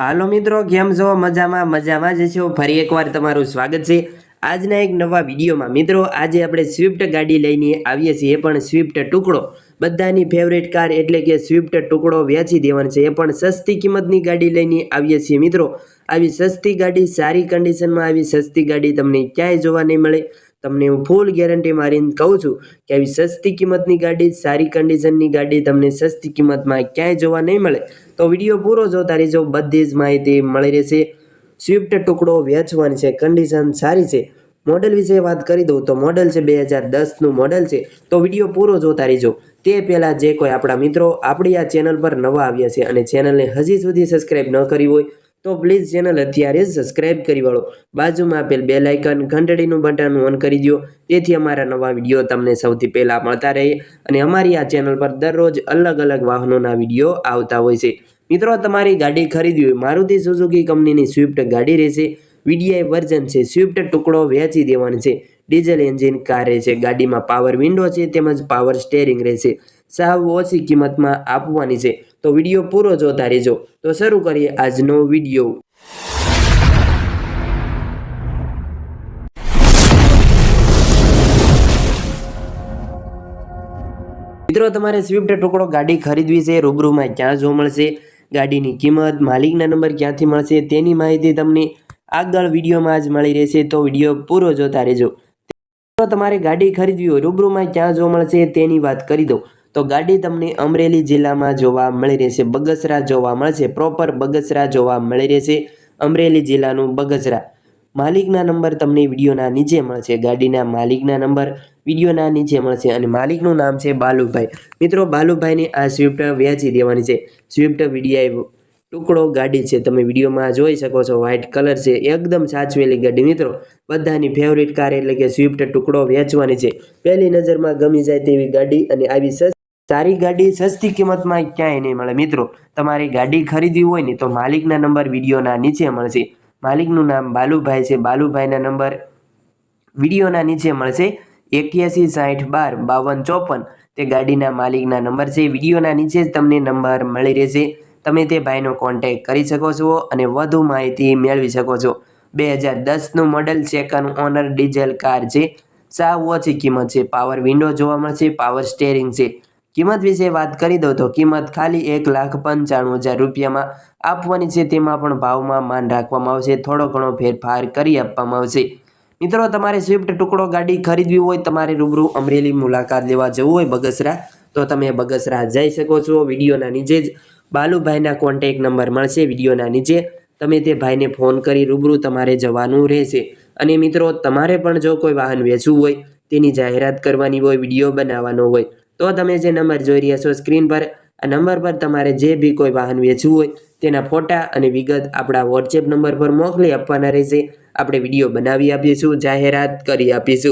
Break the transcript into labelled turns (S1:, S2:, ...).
S1: હાલો મિત્રો, કેમ છો? મજામાં મજામાં જ છો? ફરી એકવાર તમારું સ્વાગત છે. આજના એક નવા વિડીયોમાં મિત્રો, આજે આપણે સ્વિફ્ટ ગાડી લઈને આવીએ છીએ. પણ સ્વિફ્ટ ટુકડો. બધાની ફેવરેટ કાર એટલે કે સ્વિફ્ટ ટુકડો વેચી દેવાનો છે. એ પણ સસ્તી કિંમતની ગાડી લઈને આવીએ છીએ મિત્રો. આવી સસ્તી ગાડી સારી કન્ડિશનમાં આવી સસ્તી ગાડી તમને ક્યાંય જોવા નહીં મળે. તમને હું ફૂલ ગેરંટી મારીને કહું છું કે આવી સસ્તી કિંમતની ગાડી, સારી કન્ડિશનની ગાડી તમને સસ્તી કિંમતમાં ક્યાંય જોવા નહીં મળે. તો વીડિયો પૂરો જોતા રહેજો બધી જ માહિતી મળી રહેશે. સ્વિફ્ટ ટુકડો વેચવાની છે કન્ડિશન સારી છે. મોડલ વિશે વાત કરી દઉં તો મોડલ છે બે હજાર દસનું મોડલ છે. તો વીડિયો પૂરો જોતા રહેજો તે પહેલાં જે કોઈ આપણા મિત્રો આપણી આ ચેનલ પર નવા આવ્યા છે અને ચેનલને હજી સુધી સબસ્ક્રાઈબ ન કરી હોય તો પ્લીઝ ચેનલ અત્યારે સબસ્ક્રાઇબ કરી વાળો. બાજુમાં આપેલ બે લાઇકન ઘંટડીનું બટન ઓન કરી દો તેથી અમારા નવા વીડિયો તમને સૌથી પહેલાં મળતા રહે અને અમારી આ ચેનલ પર દરરોજ અલગ અલગ વાહનોના વીડિયો આવતા હોય છે. મિત્રો, તમારી ગાડી ખરીદવી હોય, મારુતિ સુઝુકી કંપનીની સ્વિફ્ટ ગાડી રહેશે. વીડીઆઈ વર્ઝન છે, સ્વિફ્ટ ટુકડો વેચી દેવાની છે. ડીઝલ એન્જિન કાર રહેશે ગાડીમાં પાવર વિન્ડો છે, તેમજ પાવર સ્ટેરિંગ રહેશે સાવ ઓછી કિંમતમાં આપવાની છે. તો વીડિયો પૂરો જોતા રહેજો. તો શરૂ કરીએ આજનો વીડિયો. મિત્રો, તમારે સ્વિફ્ટ ટુકડો ગાડી ખરીદવી છે, રૂબરૂમાં ક્યાં જો મળશે, ગાડીની કિંમત, માલિકના નંબર ક્યાંથી મળશે, તેની માહિતી તમને આગળ વિડીયોમાં જ મળી રહેશે, તો વીડિયો પૂરો જોતા રહેજો. તમારે ગાડી ખરીદવી હોય, રૂબરૂમાં ક્યાં જો મળશે તેની વાત કરી દઉં. તો ગાડી તમને અમરેલી જિલ્લામાં જોવા મળી રહેશે. બગસરા જોવા મળશે. પ્રોપર બગસરા જોવા મળી રહેશે. અમરેલી જિલ્લાનું બગસરા. માલિકના નંબર તમને વિડીયોના નીચે મળશે. ગાડીના માલિકના નંબર વિડીયોના નીચે મળશે અને માલિકનું નામ છે બાલુભાઈ. મિત્રો, બાલુભાઈની આ સ્વિફ્ટ વેચી દેવાની છે. સ્વિફ્ટ વીડીઆઈ ટુકડો ગાડી છે. તમે વિડીયોમાં જોઈ શકો છો. વ્હાઇટ કલર છે. એકદમ સાચવેલી ગાડી. મિત્રો, બધાની ફેવરિટ કાર એટલે કે સ્વિફ્ટ ટુકડો વેચવાની છે. પહેલી નજરમાં ગમી જાય તેવી ગાડી અને આવી સસ્તી સારી ગાડી સસ્તી કિંમતમાં ક્યાંય નહીં મળે. મિત્રો, તમારી ગાડી ખરીદવી હોય ને તો માલિકના નંબર વિડીયોના નીચે મળશે. માલિકનું નામ બાલુભાઈ છે. બાલુભાઈના નંબર વિડીયોના નીચે મળશે. એક્યાસી સાઠ બાર બાવન ચોપન તે ગાડીના માલિકના નંબર છે. વિડીયોના નીચે જ તમને નંબર મળી રહેશે. તમે તે ભાઈનો કોન્ટેક કરી શકો છો અને વધુ માહિતી મેળવી શકો છો. બે હજાર દસનું model second owner diesel car છે. સાવ ઓછી કિંમત છે. પાવર વિન્ડો જોવા મળશે. પાવર સ્ટેરિંગ છે. કિંમત વિશે વાત કરી દઉં તો કિંમત ખાલી એક લાખ પંચાણું હજાર રૂપિયામાં આપવાની છે. તેમાં પણ ભાવમાં માન રાખવામાં આવશે. થોડો ઘણો ફેરફાર કરી આપવામાં આવશે. મિત્રો, તમારે સ્વિફ્ટ ટુકડો ગાડી ખરીદવી હોય, તમારે રૂબરૂ અમરેલી મુલાકાત લેવા જવું હોય બગસરા, તો તમે બગસરા જઈ શકો છો. વિડીયોના નીચે જ બાલુભાઈના કોન્ટેક નંબર મળશે વિડીયોના નીચે. તમે તે ભાઈને ફોન કરી રૂબરૂ તમારે જવાનું રહેશે. અને મિત્રો, તમારે પણ જો કોઈ વાહન વેચવું હોય, તેની જાહેરાત કરવાની હોય, વીડિયો બનાવવાનો હોય તો તમે જે નંબર જોઈ રહ્યા છો સ્ક્રીન પર, આ નંબર પર તમારે જે બી કોઈ વાહન વેચવું હોય, તેના ફોટા અને વિગત આપણા વોટ્સએપ નંબર પર મોકલી આપવાના રહેશે. આપણે વીડિયો બનાવી આપીશું, જાહેરાત કરી આપીશું.